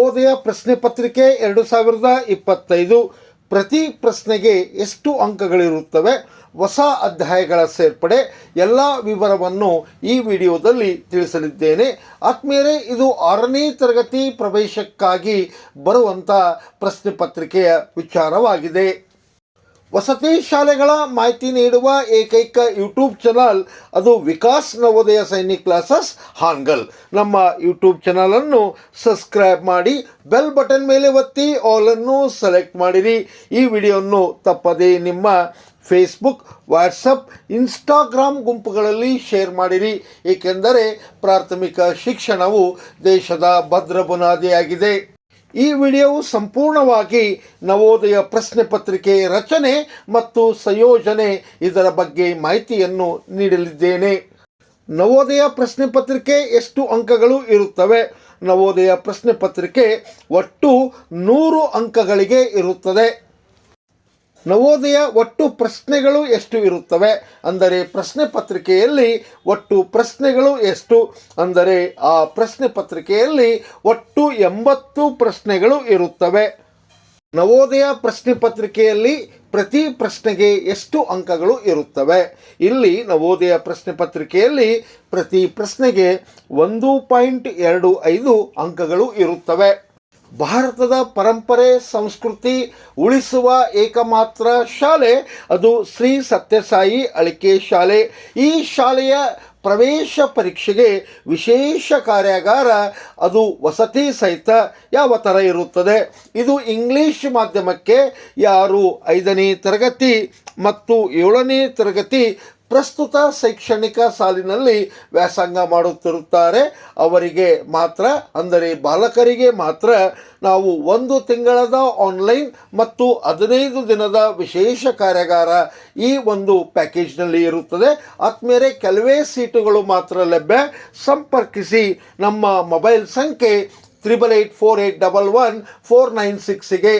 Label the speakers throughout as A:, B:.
A: ನವೋದಯ ಪ್ರಶ್ನೆ ಪತ್ರಿಕೆ ಎರಡು ಸಾವಿರದ ಇಪ್ಪತ್ತೈದು. ಪ್ರತಿ ಪ್ರಶ್ನೆಗೆ ಎಷ್ಟು ಅಂಕಗಳಿರುತ್ತವೆ? ಹೊಸ ಅಧ್ಯಾಯಗಳ ಸೇರ್ಪಡೆ. ಎಲ್ಲ ವಿವರವನ್ನು ಈ ವಿಡಿಯೋದಲ್ಲಿ ತಿಳಿಸಲಿದ್ದೇನೆ. ಆತ್ಮೀಯರೇ, ಇದು ಆರನೇ ತರಗತಿ ಪ್ರವೇಶಕ್ಕಾಗಿ ಬರುವಂಥ ಪ್ರಶ್ನೆ ಪತ್ರಿಕೆಯ ವಿಚಾರವಾಗಿದೆ. ವಸತಿ ಶಾಲೆಗಳ ಮಾಹಿತಿ ನೀಡುವ ಏಕೈಕ ಯೂಟ್ಯೂಬ್ ಚಾನಲ್ ಅದು ವಿಕಾಸ್ ನವೋದಯ ಸೈನಿಕ್ ಕ್ಲಾಸಸ್ ಹಾನ್ಗಲ್ ನಮ್ಮ ಯೂಟ್ಯೂಬ್ ಚಾನಲನ್ನು ಸಬ್ಸ್ಕ್ರೈಬ್ ಮಾಡಿ, ಬೆಲ್ ಬಟನ್ ಮೇಲೆ ಒತ್ತಿ ಆಲನ್ನು ಸೆಲೆಕ್ಟ್ ಮಾಡಿರಿ. ಈ ವಿಡಿಯೋವನ್ನು ತಪ್ಪದೇ ನಿಮ್ಮ ಫೇಸ್ಬುಕ್ ವಾಟ್ಸಪ್ ಇನ್ಸ್ಟಾಗ್ರಾಮ್ ಗುಂಪುಗಳಲ್ಲಿ ಶೇರ್ ಮಾಡಿರಿ. ಏಕೆಂದರೆ ಪ್ರಾಥಮಿಕ ಶಿಕ್ಷಣವು ದೇಶದ ಭದ್ರ ಬುನಾದಿಯಾಗಿದೆ. ಈ ವಿಡಿಯೋವು ಸಂಪೂರ್ಣವಾಗಿ ನವೋದಯ ಪ್ರಶ್ನೆ ಪತ್ರಿಕೆ ರಚನೆ ಮತ್ತು ಸಂಯೋಜನೆ ಇದರ ಬಗ್ಗೆ ಮಾಹಿತಿಯನ್ನು ನೀಡಲಿದ್ದೇನೆ. ನವೋದಯ ಪ್ರಶ್ನೆ ಪತ್ರಿಕೆ ಎಷ್ಟು ಅಂಕಗಳು ಇರುತ್ತವೆ? ನವೋದಯ ಪ್ರಶ್ನೆ ಪತ್ರಿಕೆ ಒಟ್ಟು ನೂರು ಅಂಕಗಳಿಗೆ ಇರುತ್ತದೆ. ನವೋದಯ ಒಟ್ಟು ಪ್ರಶ್ನೆಗಳು ಎಷ್ಟು ಇರುತ್ತವೆ? ಅಂದರೆ ಪ್ರಶ್ನೆ ಪತ್ರಿಕೆಯಲ್ಲಿ ಒಟ್ಟು ಪ್ರಶ್ನೆಗಳು ಎಷ್ಟು? ಅಂದರೆ ಆ ಪ್ರಶ್ನೆ ಪತ್ರಿಕೆಯಲ್ಲಿ ಒಟ್ಟು ಎಂಬತ್ತು ಪ್ರಶ್ನೆಗಳು ಇರುತ್ತವೆ. ನವೋದಯ ಪ್ರಶ್ನೆ ಪತ್ರಿಕೆಯಲ್ಲಿ ಪ್ರತಿ ಪ್ರಶ್ನೆಗೆ ಎಷ್ಟು ಅಂಕಗಳು ಇರುತ್ತವೆ? ಇಲ್ಲಿ ನವೋದಯ ಪ್ರಶ್ನೆ ಪತ್ರಿಕೆಯಲ್ಲಿ ಪ್ರತಿ ಪ್ರಶ್ನೆಗೆ ಒಂದು ಪಾಯಿಂಟ್ ಎರಡು ಐದು ಅಂಕಗಳು ಇರುತ್ತವೆ. ಭಾರತದ ಪರಂಪರೆ, ಸಂಸ್ಕೃತಿ ಉಳಿಸುವ ಏಕಮಾತ್ರ ಶಾಲೆ ಅದು ಶ್ರೀ ಸತ್ಯಸಾಯಿ ಅಳಿಕೆ ಶಾಲೆ. ಈ ಶಾಲೆಯ ಪ್ರವೇಶ ಪರೀಕ್ಷೆಗೆ ವಿಶೇಷ ಕಾರ್ಯಾಗಾರ, ಅದು ವಸತಿ ಸಹಿತ ಯಾವ ಥರ ಇರುತ್ತದೆ? ಇದು ಇಂಗ್ಲಿಷ್ ಮಾಧ್ಯಮಕ್ಕೆ ಯಾರು ಐದನೇ ತರಗತಿ ಮತ್ತು ಏಳನೇ ತರಗತಿ ಪ್ರಸ್ತುತ ಶೈಕ್ಷಣಿಕ ಸಾಲಿನಲ್ಲಿ ವ್ಯಾಸಂಗ ಮಾಡುತ್ತಿರುತ್ತಾರೆ. ಅವರಿಗೆ ಮಾತ್ರ, ಅಂದರೆ ಬಾಲಕರಿಗೆ ಮಾತ್ರ ನಾವು ಒಂದು ತಿಂಗಳದ ಆನ್ಲೈನ್ ಮತ್ತು ಹದಿನೈದು ದಿನದ ವಿಶೇಷ ಕಾರ್ಯಾಗಾರ ಈ ಒಂದು ಪ್ಯಾಕೇಜ್ನಲ್ಲಿ ಇರುತ್ತದೆ. ಆದ್ಮೇಲೆ ಕೆಲವೇ ಸೀಟುಗಳು ಮಾತ್ರ ಲಭ್ಯ. ಸಂಪರ್ಕಿಸಿ ನಮ್ಮ ಮೊಬೈಲ್ ಸಂಖ್ಯೆ triple eight four eight double one four nine ಸಿಕ್ಸಿಗೆ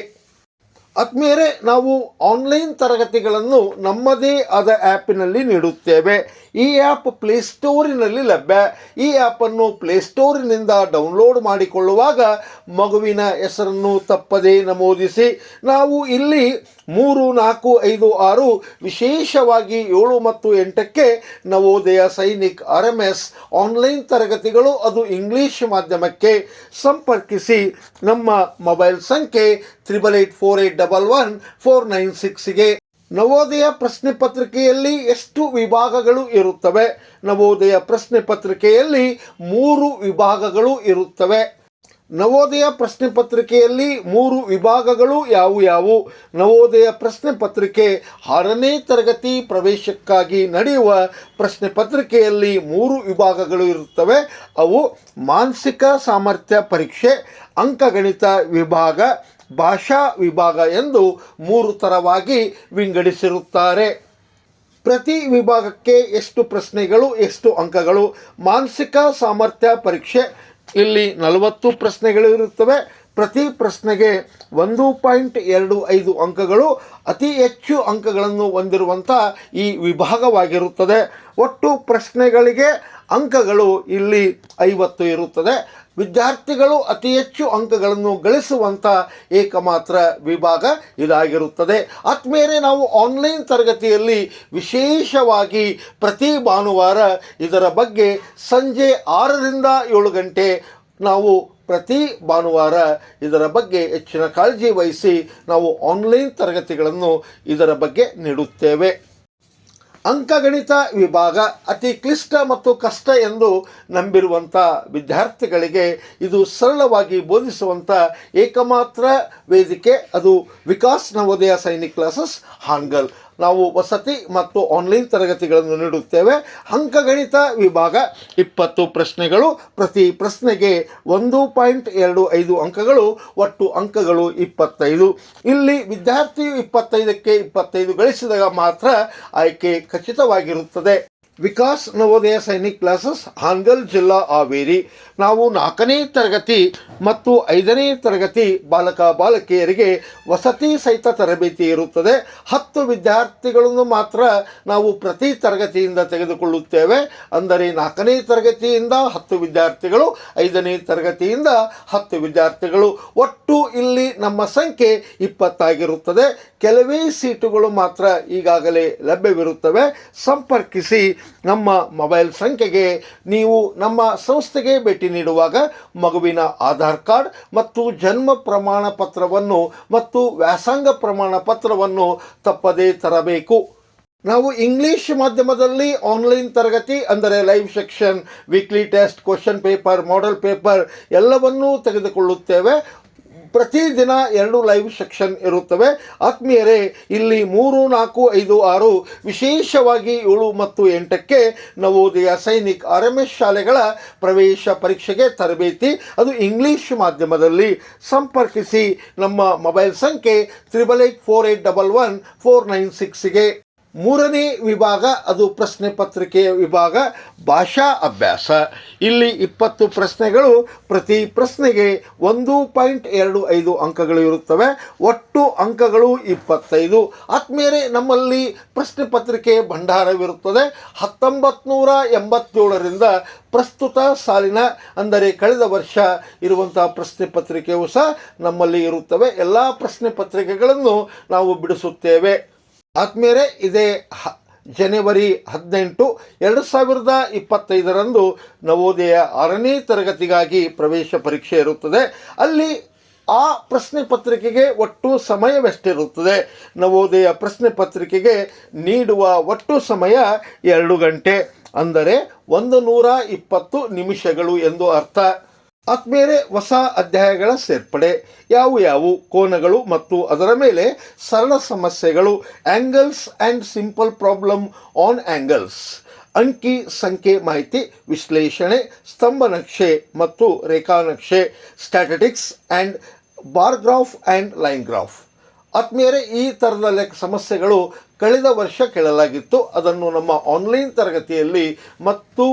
A: ಆದ್ಮೇಲೆ ನಾವು ಆನ್ಲೈನ್ ತರಗತಿಗಳನ್ನು ನಮ್ಮದೇ ಆದ ಆ್ಯಪಿನಲ್ಲಿ ನೀಡುತ್ತೇವೆ. ಈ ಆ್ಯಪ್ ಪ್ಲೇಸ್ಟೋರಿನಲ್ಲಿ ಲಭ್ಯ. ಈ ಆ್ಯಪನ್ನು ಪ್ಲೇಸ್ಟೋರಿನಿಂದ ಡೌನ್ಲೋಡ್ ಮಾಡಿಕೊಳ್ಳುವಾಗ ಮಗುವಿನ ಹೆಸರನ್ನು ತಪ್ಪದೇ ನಮೂದಿಸಿ, ನಾವು ಇಲ್ಲಿ ಮೂರು, ನಾಲ್ಕು, ಐದು, ಆರು, ವಿಶೇಷವಾಗಿ ಏಳು ಮತ್ತು ಎಂಟಕ್ಕೆ Navodaya Sainik R M S online ತರಗತಿಗಳು, ಅದು ಇಂಗ್ಲೀಷ್ ಮಾಧ್ಯಮಕ್ಕೆ ಸಂಪರ್ಕಿಸಿ. ನಮ್ಮ ಮೊಬೈಲ್ ಸಂಖ್ಯೆ triple eight four eight double one four nine ಸಿಕ್ಸ್ಗೆ Navodaya ಪ್ರಶ್ನೆ ಪತ್ರಿಕೆಯಲ್ಲಿ ಎಷ್ಟು ವಿಭಾಗಗಳು ಇರುತ್ತವೆ? ನವೋದಯ ಪ್ರಶ್ನೆ ಪತ್ರಿಕೆಯಲ್ಲಿ ಮೂರು ವಿಭಾಗಗಳು ಇರುತ್ತವೆ. ನವೋದಯ ಪ್ರಶ್ನೆ ಪತ್ರಿಕೆಯಲ್ಲಿ ಮೂರು ವಿಭಾಗಗಳು ಯಾವುವು ಯಾವು ನವೋದಯ ಪ್ರಶ್ನೆ ಪತ್ರಿಕೆ ಆರನೇ ತರಗತಿ ಪ್ರವೇಶಕ್ಕಾಗಿ ನಡೆಯುವ ಪ್ರಶ್ನೆ ಪತ್ರಿಕೆಯಲ್ಲಿ ಮೂರು ವಿಭಾಗಗಳು ಇರುತ್ತವೆ. ಅವು ಮಾನಸಿಕ ಸಾಮರ್ಥ್ಯ ಪರೀಕ್ಷೆ, ಅಂಕಗಣಿತ ವಿಭಾಗ ಭಾಷಾ ವಿಭಾಗ ಎಂದು ಮೂರು ಥರವಾಗಿ ವಿಂಗಡಿಸಿರುತ್ತಾರೆ. ಪ್ರತಿ ವಿಭಾಗಕ್ಕೆ ಎಷ್ಟು ಪ್ರಶ್ನೆಗಳು, ಎಷ್ಟು ಅಂಕಗಳು, ಮಾನಸಿಕ ಸಾಮರ್ಥ್ಯ ಪರೀಕ್ಷೆ, ಇಲ್ಲಿ ನಲವತ್ತು ಪ್ರಶ್ನೆಗಳು ಇರುತ್ತವೆ. ಪ್ರತಿ ಪ್ರಶ್ನೆಗೆ ಒಂದು ಪಾಯಿಂಟ್ ಎರಡು ಐದು ಅಂಕಗಳು, ಅತಿ ಹೆಚ್ಚು ಅಂಕಗಳನ್ನು ಹೊಂದಿರುವಂಥ ಈ ವಿಭಾಗವಾಗಿರುತ್ತದೆ. ಒಟ್ಟು ಪ್ರಶ್ನೆಗಳಿಗೆ ಅಂಕಗಳು ಇಲ್ಲಿ ಐವತ್ತು ಇರುತ್ತದೆ. ವಿದ್ಯಾರ್ಥಿಗಳು ಅತಿ ಹೆಚ್ಚು ಅಂಕಗಳನ್ನು ಗಳಿಸುವಂಥ ಏಕಮಾತ್ರ ವಿಭಾಗ ಇದಾಗಿರುತ್ತದೆ. ಆದ್ಮೇಲೆ ನಾವು ಆನ್ಲೈನ್ ತರಗತಿಯಲ್ಲಿ ವಿಶೇಷವಾಗಿ ಪ್ರತಿ ಭಾನುವಾರ ಇದರ ಬಗ್ಗೆ ಸಂಜೆ ಆರರಿಂದ ಏಳು ಗಂಟೆ ನಾವು ಪ್ರತಿ ಭಾನುವಾರ ಇದರ ಬಗ್ಗೆ ಹೆಚ್ಚಿನ ಕಾಳಜಿ ವಹಿಸಿ ನಾವು ಆನ್ಲೈನ್ ತರಗತಿಗಳನ್ನು ಇದರ ಬಗ್ಗೆ ನೀಡುತ್ತೇವೆ. ಅಂಕಗಣಿತ ವಿಭಾಗ ಅತಿ ಕ್ಲಿಷ್ಟ ಮತ್ತು ಕಷ್ಟ ಎಂದು ನಂಬಿರುವಂಥ ವಿದ್ಯಾರ್ಥಿಗಳಿಗೆ ಇದು ಸರಳವಾಗಿ ಬೋಧಿಸುವಂಥ ಏಕಮಾತ್ರ ವೇದಿಕೆ. ಅದು ವಿಕಾಸ್ ನವೋದಯ ಸೈನಿಕ್ ಕ್ಲಾಸಸ್ ಹಾನ್ಗಲ್ ನಾವು ವಸತಿ ಮತ್ತು ಆನ್ಲೈನ್ ತರಗತಿಗಳನ್ನು ನೀಡುತ್ತೇವೆ. ಅಂಕಗಣಿತ ವಿಭಾಗ ಇಪ್ಪತ್ತು ಪ್ರಶ್ನೆಗಳು. ಪ್ರತಿ ಪ್ರಶ್ನೆಗೆ ಒಂದು ಪಾಯಿಂಟ್ ಎರಡು ಐದು ಅಂಕಗಳು. ಒಟ್ಟು ಅಂಕಗಳು ಇಪ್ಪತ್ತೈದು. ಇಲ್ಲಿ ವಿದ್ಯಾರ್ಥಿಯು ಇಪ್ಪತ್ತೈದಕ್ಕೆ ಇಪ್ಪತ್ತೈದು ಗಳಿಸಿದಾಗ ಮಾತ್ರ ಆಯ್ಕೆ ಖಚಿತವಾಗಿರುತ್ತದೆ. ವಿಕಾಸ್ ನವೋದಯ ಸೈನಿಕ್ ಕ್ಲಾಸಸ್, ಹಾನಗಲ್ ಜಿಲ್ಲಾ ಹಾವೇರಿ. ನಾವು ನಾಲ್ಕನೇ ತರಗತಿ ಮತ್ತು ಐದನೇ ತರಗತಿ ಬಾಲಕ ಬಾಲಕಿಯರಿಗೆ ವಸತಿ ಸಹಿತ ತರಬೇತಿ ಇರುತ್ತದೆ. ಹತ್ತು ವಿದ್ಯಾರ್ಥಿಗಳನ್ನು ಮಾತ್ರ ನಾವು ಪ್ರತಿ ತರಗತಿಯಿಂದ ತೆಗೆದುಕೊಳ್ಳುತ್ತೇವೆ. ಅಂದರೆ ನಾಲ್ಕನೇ ತರಗತಿಯಿಂದ ಹತ್ತು ವಿದ್ಯಾರ್ಥಿಗಳು, ಐದನೇ ತರಗತಿಯಿಂದ ಹತ್ತು ವಿದ್ಯಾರ್ಥಿಗಳು. ಒಟ್ಟು ಇಲ್ಲಿ ನಮ್ಮ ಸಂಖ್ಯೆ ಇಪ್ಪತ್ತಾಗಿರುತ್ತದೆ. ಕೆಲವೇ ಸೀಟುಗಳು ಮಾತ್ರ ಈಗಾಗಲೇ ಲಭ್ಯವಿರುತ್ತವೆ. ಸಂಪರ್ಕಿಸಿ ನಮ್ಮ ಮೊಬೈಲ್ ಸಂಖ್ಯೆಗೆ ನೀವು ನಮ್ಮ ಸಂಸ್ಥೆಗೆ ಭೇಟಿ ನೀಡುವಾಗ ಮಗುವಿನ ಆಧಾರ್ ಕಾರ್ಡ್ ಮತ್ತು ಜನ್ಮ ಪ್ರಮಾಣ ಪತ್ರವನ್ನು ಮತ್ತು ವ್ಯಾಸಂಗ ಪ್ರಮಾಣ ಪತ್ರವನ್ನು ತಪ್ಪದೇ ತರಬೇಕು. ನಾವು ಇಂಗ್ಲಿಷ್ ಮಾಧ್ಯಮದಲ್ಲಿ ಆನ್ಲೈನ್ ತರಗತಿ ಅಂದರೆ live section, weekly test, question paper, model paper ಎಲ್ಲವನ್ನೂ ತೆಗೆದುಕೊಳ್ಳುತ್ತೇವೆ. ಪ್ರತಿದಿನ ಎರಡು ಲೈವ್ ಸೆಕ್ಷನ್ ಇರುತ್ತವೆ. ಆತ್ಮೀಯರೇ, ಇಲ್ಲಿ ಮೂರು, ನಾಲ್ಕು, ಐದು, ಆರು, ವಿಶೇಷವಾಗಿ ಏಳು ಮತ್ತು ಎಂಟಕ್ಕೆ ನವೋದಯ ಸೈನಿಕ್ ಆರ್ ಶಾಲೆಗಳ ಪ್ರವೇಶ ಪರೀಕ್ಷೆಗೆ ತರಬೇತಿ, ಅದು ಇಂಗ್ಲಿಷ್ ಮಾಧ್ಯಮದಲ್ಲಿ. ಸಂಪರ್ಕಿಸಿ ನಮ್ಮ ಮೊಬೈಲ್ ಸಂಖ್ಯೆ triple eight four eight double one four nine ಸಿಕ್ಸ್ಗೆ ಮೂರನೇ ವಿಭಾಗ, ಅದು ಪ್ರಶ್ನೆ ಪತ್ರಿಕೆಯ ವಿಭಾಗ, ಭಾಷಾ ಅಭ್ಯಾಸ. ಇಲ್ಲಿ ಇಪ್ಪತ್ತು ಪ್ರಶ್ನೆಗಳು, ಪ್ರತಿ ಪ್ರಶ್ನೆಗೆ ಒಂದು ಪಾಯಿಂಟ್ ಎರಡು ಐದು ಅಂಕಗಳು ಇರುತ್ತವೆ. ಒಟ್ಟು ಅಂಕಗಳು ಇಪ್ಪತ್ತೈದು. ಆತ್ಮೇಲೆ ನಮ್ಮಲ್ಲಿ ಪ್ರಶ್ನೆ ಪತ್ರಿಕೆ ಭಂಡಾರವಿರುತ್ತದೆ. ಹತ್ತೊಂಬತ್ತು ನೂರ ಎಂಬತ್ತೇಳರಿಂದ ಪ್ರಸ್ತುತ ಸಾಲಿನ, ಅಂದರೆ ಕಳೆದ ವರ್ಷ ಇರುವಂತಹ ಪ್ರಶ್ನೆ ಪತ್ರಿಕೆಯು ಸಹ ನಮ್ಮಲ್ಲಿ ಇರುತ್ತವೆ. ಎಲ್ಲ ಪ್ರಶ್ನೆ ಪತ್ರಿಕೆಗಳನ್ನು ನಾವು ಬಿಡಿಸುತ್ತೇವೆ. ಆದ್ಮೇಲೆ ಇದೇ ಹ, ಜನವರಿ ಹದಿನೆಂಟು ಎರಡು ಸಾವಿರದ ಇಪ್ಪತ್ತೈದರಂದು ನವೋದಯ ಆರನೇ ತರಗತಿಗಾಗಿ ಪ್ರವೇಶ ಪರೀಕ್ಷೆ ಇರುತ್ತದೆ. ಅಲ್ಲಿ ಆ ಪ್ರಶ್ನೆ ಪತ್ರಿಕೆಗೆ ಒಟ್ಟು ಸಮಯವೆಷ್ಟಿರುತ್ತದೆ? ನವೋದಯ ಪ್ರಶ್ನೆ ಪತ್ರಿಕೆಗೆ ನೀಡುವ ಒಟ್ಟು ಸಮಯ ಎರಡು ಗಂಟೆ. ಅಂದರೆ ಒಂದು ನೂರ ಇಪ್ಪತ್ತು ನಿಮಿಷಗಳು ಎಂದು ಅರ್ಥ. ಆದ್ಮೇಲೆ ಹೊಸ ಅಧ್ಯಾಯಗಳ ಸೇರ್ಪಡೆ. ಯಾವು ಯಾವು ಕೋನಗಳು ಮತ್ತು ಅದರ ಮೇಲೆ ಸರಳ ಸಮಸ್ಯೆಗಳು. Angles and simple problem on angles ಅಂಕಿ, ಸಂಖ್ಯೆ, ಮಾಹಿತಿ, ವಿಶ್ಲೇಷಣೆ, ಸ್ತಂಭ ನಕ್ಷೆ ಮತ್ತು ರೇಖಾ ನಕ್ಷೆ. Statistics and bar graph and line graph ಆತ್ಮೀಯರೇ ಈ ಥರದ ಲೆಕ್ಕ ಸಮಸ್ಯೆಗಳು ಕಳೆದ ವರ್ಷ ಕೇಳಲಾಗಿತ್ತು. ಅದನ್ನು ನಮ್ಮ ಆನ್ಲೈನ್ ತರಗತಿಯಲ್ಲಿ ಮತ್ತು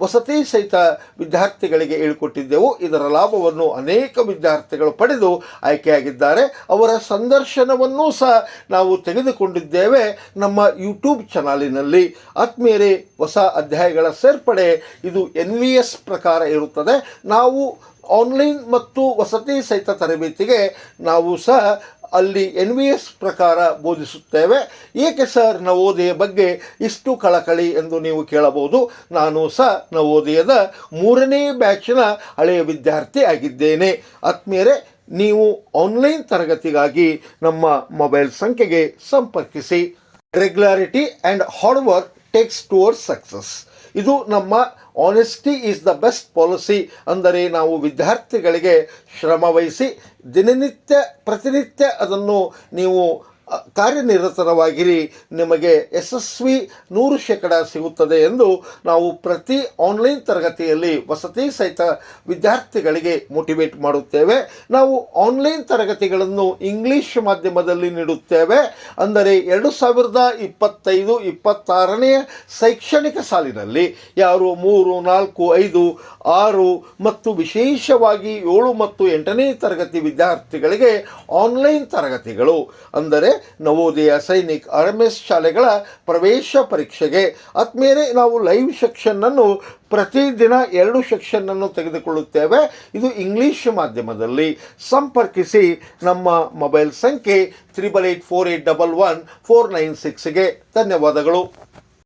A: ವಸತಿ ಸಹಿತ ವಿದ್ಯಾರ್ಥಿಗಳಿಗೆ ಹೇಳಿಕೊಟ್ಟಿದ್ದೆವು. ಇದರ ಲಾಭವನ್ನು ಅನೇಕ ವಿದ್ಯಾರ್ಥಿಗಳು ಪಡೆದು ಆಯ್ಕೆಯಾಗಿದ್ದಾರೆ. ಅವರ ಸಂದರ್ಶನವನ್ನೂ ಸಹ ನಾವು ತೆಗೆದುಕೊಂಡಿದ್ದೇವೆ ನಮ್ಮ ಯೂಟ್ಯೂಬ್ ಚಾನಲಿನಲ್ಲಿ. ಆತ್ಮೀಯರೇ, ಹೊಸ ಅಧ್ಯಾಯಗಳ ಸೇರ್ಪಡೆ ಇದು ಎನ್ ವಿ ಎಸ್ ಪ್ರಕಾರ ಇರುತ್ತದೆ. ನಾವು ಆನ್ಲೈನ್ ಮತ್ತು ವಸತಿ ಸಹಿತ ತರಬೇತಿಗೆ ನಾವು ಸಹ ಅಲ್ಲಿ ಎನ್ ವಿ ಎಸ್ ಪ್ರಕಾರ ಬೋಧಿಸುತ್ತೇವೆ. ಏಕೆ ಸರ್ ನವೋದಯ ಬಗ್ಗೆ ಇಷ್ಟು ಕಳಕಳಿ ಎಂದು ನೀವು ಕೇಳಬಹುದು? ನಾನು ಸಹ ನವೋದಯದ ಮೂರನೇ ಬ್ಯಾಚಿನ ಹಳೆಯ ವಿದ್ಯಾರ್ಥಿ ಆಗಿದ್ದೇನೆ. ಆತ್ಮೀಯರೇ, ನೀವು ಆನ್ಲೈನ್ ತರಗತಿಗಾಗಿ ನಮ್ಮ ಮೊಬೈಲ್ ಸಂಖ್ಯೆಗೆ ಸಂಪರ್ಕಿಸಿ. Regularity and hard work takes towards success. ಇದು ನಮ್ಮ honesty is the best policy ಅಂದರೆ ನಾವು ವಿದ್ಯಾರ್ಥಿಗಳಿಗೆ ಶ್ರಮವಹಿಸಿ ದಿನನಿತ್ಯ ಪ್ರತಿನಿತ್ಯ ಅದನ್ನು ನೀವು ಅ, ಕಾರ್ಯನಿರತರಾಗಿರಿ ನಿಮಗೆ ಯಶಸ್ವಿ ನೂರು ಶೇಕಡ ಸಿಗುತ್ತದೆ ಎಂದು ನಾವು ಪ್ರತಿ ಆನ್ಲೈನ್ ತರಗತಿಯಲ್ಲಿ ವಸತಿ ಸಹಿತ ವಿದ್ಯಾರ್ಥಿಗಳಿಗೆ ಮೋಟಿವೇಟ್ ಮಾಡುತ್ತೇವೆ. ನಾವು ಆನ್ಲೈನ್ ತರಗತಿಗಳನ್ನು ಇಂಗ್ಲಿಷ್ ಮಾಧ್ಯಮದಲ್ಲಿ ನೀಡುತ್ತೇವೆ. ಅಂದರೆ ಎರಡು ಸಾವಿರದ ಇಪ್ಪತ್ತೈದು ಇಪ್ಪತ್ತಾರನೆಯ ಶೈಕ್ಷಣಿಕ ಸಾಲಿನಲ್ಲಿ ಯಾರು ಮೂರು ನಾಲ್ಕು ಐದು ಆರು ಮತ್ತು ವಿಶೇಷವಾಗಿ ಏಳು ಮತ್ತು ಎಂಟನೇ ತರಗತಿ ವಿದ್ಯಾರ್ಥಿಗಳಿಗೆ ಆನ್ಲೈನ್ ತರಗತಿಗಳು ಅಂದರೆ ನವೋದಯ ಸೈನಿಕ್ ಆರ್ ಶಾಲೆಗಳ ಪ್ರವೇಶ ಪರೀಕ್ಷೆಗೆ. ಆದ್ಮೇಲೆ ನಾವು ಲೈವ್ ಸೆಕ್ಷನ್ನನ್ನು ಪ್ರತಿದಿನ ಎರಡು ಸೆಕ್ಷನ್ನನ್ನು ತೆಗೆದುಕೊಳ್ಳುತ್ತೇವೆ. ಇದು ಇಂಗ್ಲಿಷ್ ಮಾಧ್ಯಮದಲ್ಲಿ. ಸಂಪರ್ಕಿಸಿ ನಮ್ಮ ಮೊಬೈಲ್ ಸಂಖ್ಯೆ triple eight four eight double one four nine ಸಿಕ್ಸ್ಗೆ ಧನ್ಯವಾದಗಳು.